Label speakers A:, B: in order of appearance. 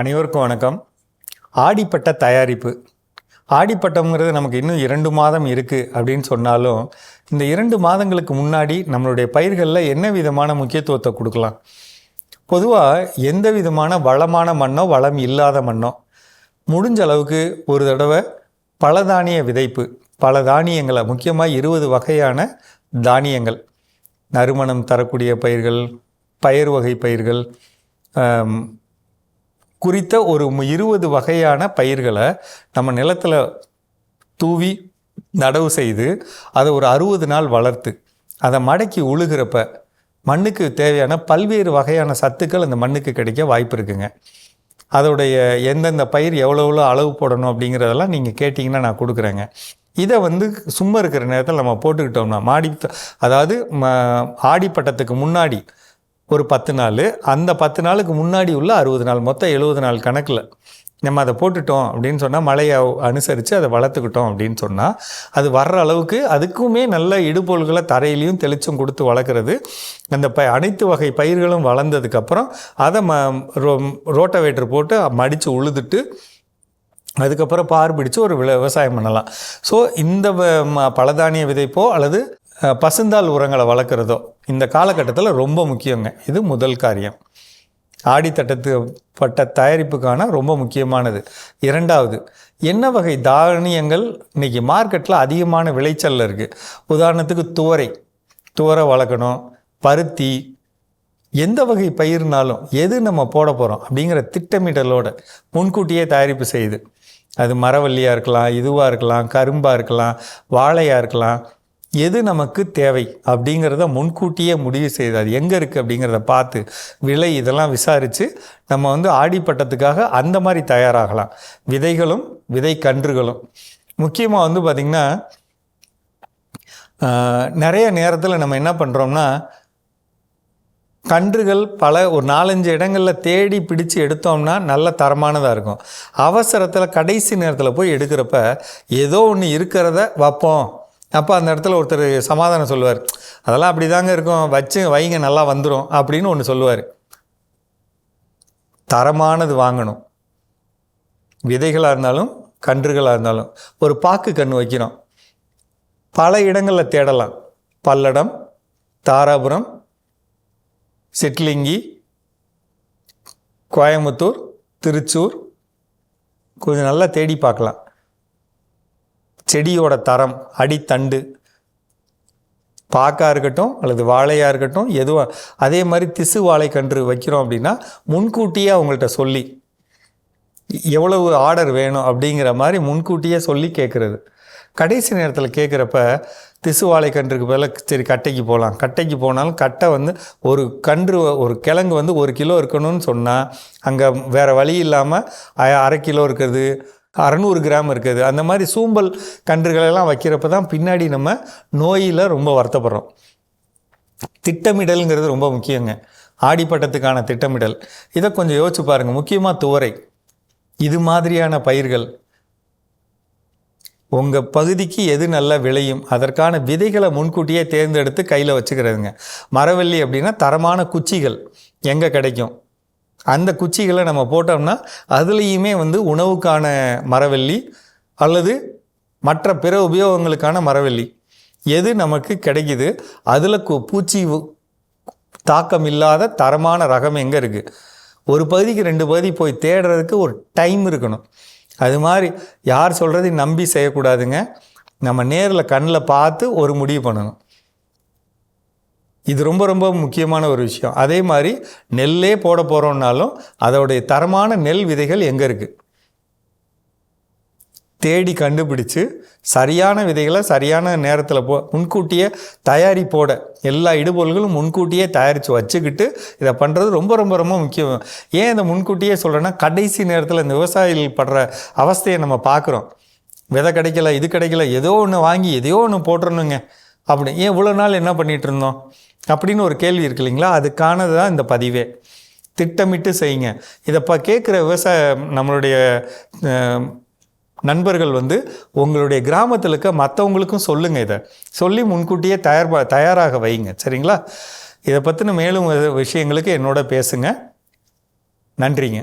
A: அனைவருக்கும் வணக்கம். ஆடிப்பட்ட தயாரிப்பு. ஆடிப்பட்டம்ங்கிறது நமக்கு இன்னும் இரண்டு மாதம் இருக்குது அப்படின்னு சொன்னாலும் இந்த இரண்டு மாதங்களுக்கு முன்னாடி நம்மளுடைய பயிர்களில் என்ன விதமான முக்கியத்துவத்தை கொடுக்கலாம்? பொதுவாக எந்த விதமான வளமான மண்ணோ வளம் இல்லாத மண்ணோ முடிஞ்ச அளவுக்கு ஒரு தடவை பல தானிய விதைப்பு பல தானியங்களை முக்கியமாக இருபது வகையான தானியங்கள். நறுமணம் தரக்கூடிய பயிர்கள் பயிர் வகை பயிர்கள் குறித்த ஒரு மு- இருபது வகையான பயிர்களை நம்ம நிலத்தில் தூவி நடவு செய்து அதை ஒரு அறுபது நாள் வளர்த்து அதை மடக்கி உழுகிறப்ப மண்ணுக்கு தேவையான பல்வேறு வகையான சத்துக்கள் அந்த மண்ணுக்கு கிடைக்க வாய்ப்பு இருக்குங்க. அதோடைய எந்தெந்த பயிர் எவ்வளோ எவ்வளோ அளவு போடணும் அப்படிங்கிறதெல்லாம் நீங்கள் கேட்டிங்கன்னா நான் கொடுக்குறேங்க. இதை வந்து சும்மா இருக்கிற நேரத்தில் நம்ம போட்டுக்கிட்டோம்னா மாடி அதாவது ம ஆடிப்பட்டத்துக்கு முன்னாடி ஒரு பத்து நாள். அந்த பத்து நாளுக்கு முன்னாடி உள்ள அறுபது நாள். மொத்தம் எழுபது நாள் கணக்கில். நம்ம அதை போட்டுட்டோம் அப்படின்னு சொன்னால் மழையை அனுசரித்து அதை வளர்த்துக்கிட்டோம் அப்படின்னு சொன்னால் அது வர்ற அளவுக்கு அதுக்குமே நல்ல இடுபொருள்களை தரையிலையும் தெளிச்சும் கொடுத்து வளர்க்குறது. அந்த ப அனைத்து வகை பயிர்களும் வளர்ந்ததுக்கப்புறம் அதை ம ரோ ரோட்டவேட்டர் போட்டு மடித்து உழுதுட்டு அதுக்கப்புறம் பார் பிடிச்சு ஒரு விவசாயம் பண்ணலாம். ஸோ இந்த வ- ம- பலதானிய விதைப்போ அல்லது பசுந்தால் உரங்களை வளர்க்குறதோ இந்த காலகட்டத்தில் ரொம்ப முக்கியங்க. இது முதல் காரியம். ஆடித்தட்டத்துப்பட்ட தயாரிப்புக்கான ரொம்ப முக்கியமானது. இரண்டாவது என்ன வகை தானியங்கள்? இன்றைக்கி மார்க்கெட்டில் அதிகமான விளைச்சலில் இருக்குது உதாரணத்துக்கு துவரை. துவரை வளர்க்கணும். பருத்தி. எந்த வகை பயிர்னாலும் எது நம்ம போட போகிறோம் அப்படிங்கிற திட்டமிடலோட முன்கூட்டியே தயாரிப்பு செய்யுது. அது மரவள்ளியாக இருக்கலாம் இதுவாக இருக்கலாம் கரும்பாக இருக்கலாம் வாழையாக இருக்கலாம் எது நமக்கு தேவை அப்படிங்கிறத முன்கூட்டியே முடிவு செய்து அது எங்கே இருக்குது அப்படிங்கிறத பார்த்து விலை இதெல்லாம் விசாரித்து நம்ம வந்து ஆடிப்பட்டத்துக்காக அந்த மாதிரி தயாராகலாம். விதைகளும் விதை கன்றுகளும். முக்கியமாக வந்து பார்த்திங்கன்னா நிறைய நேரத்தில் நம்ம என்ன பண்ணுறோம்னா கன்றுகள் பல ஒரு நாலஞ்சு இடங்களில் தேடி பிடிச்சு எடுத்தோம்னா நல்ல தரமானதாக இருக்கும். அவசரத்தில் கடைசி நேரத்தில் போய் எடுக்கிறப்ப ஏதோ ஒன்று இருக்கிறத வைப்போம். அப்போ அந்த இடத்துல ஒருத்தர் சமாதானம் சொல்லுவார் அதெல்லாம் அப்படி தாங்க இருக்கும் வச்சு வைங்க நல்லா வந்துடும் அப்படின்னு ஒன்று சொல்லுவார். தரமானது வாங்கணும். விதைகளாக இருந்தாலும் கன்றுகளாக இருந்தாலும் ஒரு பாக்கு கன்று வைக்கிறோம் பல இடங்களில் தேடலாம். பல்லடம் தாராபுரம் சிட்லிங்கி கோயம்புத்தூர் திருச்சூர் கொஞ்சம் நல்லா தேடி பார்க்கலாம். செடியோட தரம் அடித்தண்டு பாக்காக இருக்கட்டும் அல்லது வாழையாக இருக்கட்டும் எதுவாக அதே மாதிரி திசு வாழைக்கன்று வைக்கிறோம் அப்படின்னா முன்கூட்டியே அவங்கள்ட்ட சொல்லி எவ்வளவு ஆர்டர் வேணும் அப்படிங்கிற மாதிரி முன்கூட்டியே சொல்லி கேட்குறது கடைசி நேரத்தில் கேட்குறப்ப திசு வாழைக்கன்றுக்கு பதிலாக சரி கட்டைக்கு போகலாம் கட்டைக்கு போனாலும் கட்டை வந்து ஒரு கன்று ஒரு கிழங்கு வந்து ஒரு கிலோ இருக்கணும்னு சொன்னால் அங்கே வேறு வழி இல்லாமல் அரை கிலோ இருக்கிறது அறநூறு கிராம் இருக்குது. அந்த மாதிரி சூம்பல் கன்றுகளெல்லாம் வைக்கிறப்ப தான் பின்னாடி நம்ம நோயில் ரொம்ப வருத்தப்படுறோம். திட்டமிடல்ங்கிறது ரொம்ப முக்கியங்க. ஆடிப்பட்டத்துக்கான திட்டமிடல். இதை கொஞ்சம் யோசிச்சு பாருங்கள் முக்கியமாக துவரை. இது மாதிரியான பயிர்கள். உங்கள் பகுதிக்கு எது நல்லா விளையும்? அதற்கான விதைகளை முன்கூட்டியே தேர்ந்தெடுத்து கையில் வச்சுக்கிறதுங்க. மரவள்ளி அப்படின்னா தரமான குச்சிகள் எங்கே கிடைக்கும்? அந்த குச்சிகளை நம்ம போட்டோம்னா அதுலேயுமே வந்து உணவுக்கான மரவள்ளி அல்லது மற்ற பிற உபயோகங்களுக்கான மரவள்ளி. எது நமக்கு கிடைக்குது? அதில் கு பூச்சி தாக்கம் இல்லாத தரமான ரகம் எங்கே இருக்குது ஒரு பகுதிக்கு ரெண்டு பகுதி போய் தேடுறதுக்கு ஒரு டைம் இருக்கணும். அது மாதிரி யார் சொல்கிறதையும் நம்பி செய்யக்கூடாதுங்க. நம்ம நேரில் கண்ணில் பார்த்து ஒரு முடிவு பண்ணணும். இது ரொம்ப ரொம்ப முக்கியமான ஒரு விஷயம். அதே மாதிரி நெல்லே போட போகிறோம்னாலும் அதோடைய தரமான நெல் விதைகள் எங்கே இருக்குது தேடி கண்டுபிடிச்சு சரியான விதைகளை சரியான நேரத்தில் போ முன்கூட்டியே தயாரிப்போட எல்லா இடுபொருள்களும் முன்கூட்டியே தயாரித்து வச்சுக்கிட்டு இதை பண்ணுறது ரொம்ப ரொம்ப ரொம்ப முக்கியம். ஏன் இதை முன்கூட்டியே சொல்கிறேன்னா கடைசி நேரத்தில் இந்த விவசாயிகள் படுற அவஸ்தையை நம்ம பார்க்குறோம் விதை கிடைக்கல இது கிடைக்கல ஏதோ ஒன்று வாங்கி எதையோ ஒன்று போட்டுறணுங்க. அப்படி ஏன் இவ்வளோ நாள் என்ன பண்ணிகிட்டு இருந்தோம்? அப்படின்னு ஒரு கேள்வி இருக்கு இல்லைங்களா? அதுக்கானது தான் இந்த பதிவே. திட்டமிட்டு செய்யுங்க. இதை இப்போ கேட்குற விவசாய நம்மளுடைய நண்பர்கள் வந்து உங்களுடைய கிராமத்தில் இருக்க மற்றவங்களுக்கும் சொல்லுங்கள் இதை. சொல்லி முன்கூட்டியே தயார் தயாராக வைங்க. சரிங்களா? இதை பற்றின மேலும் விஷயங்களுக்கு என்னோட பேசுங்க. நன்றிங்க.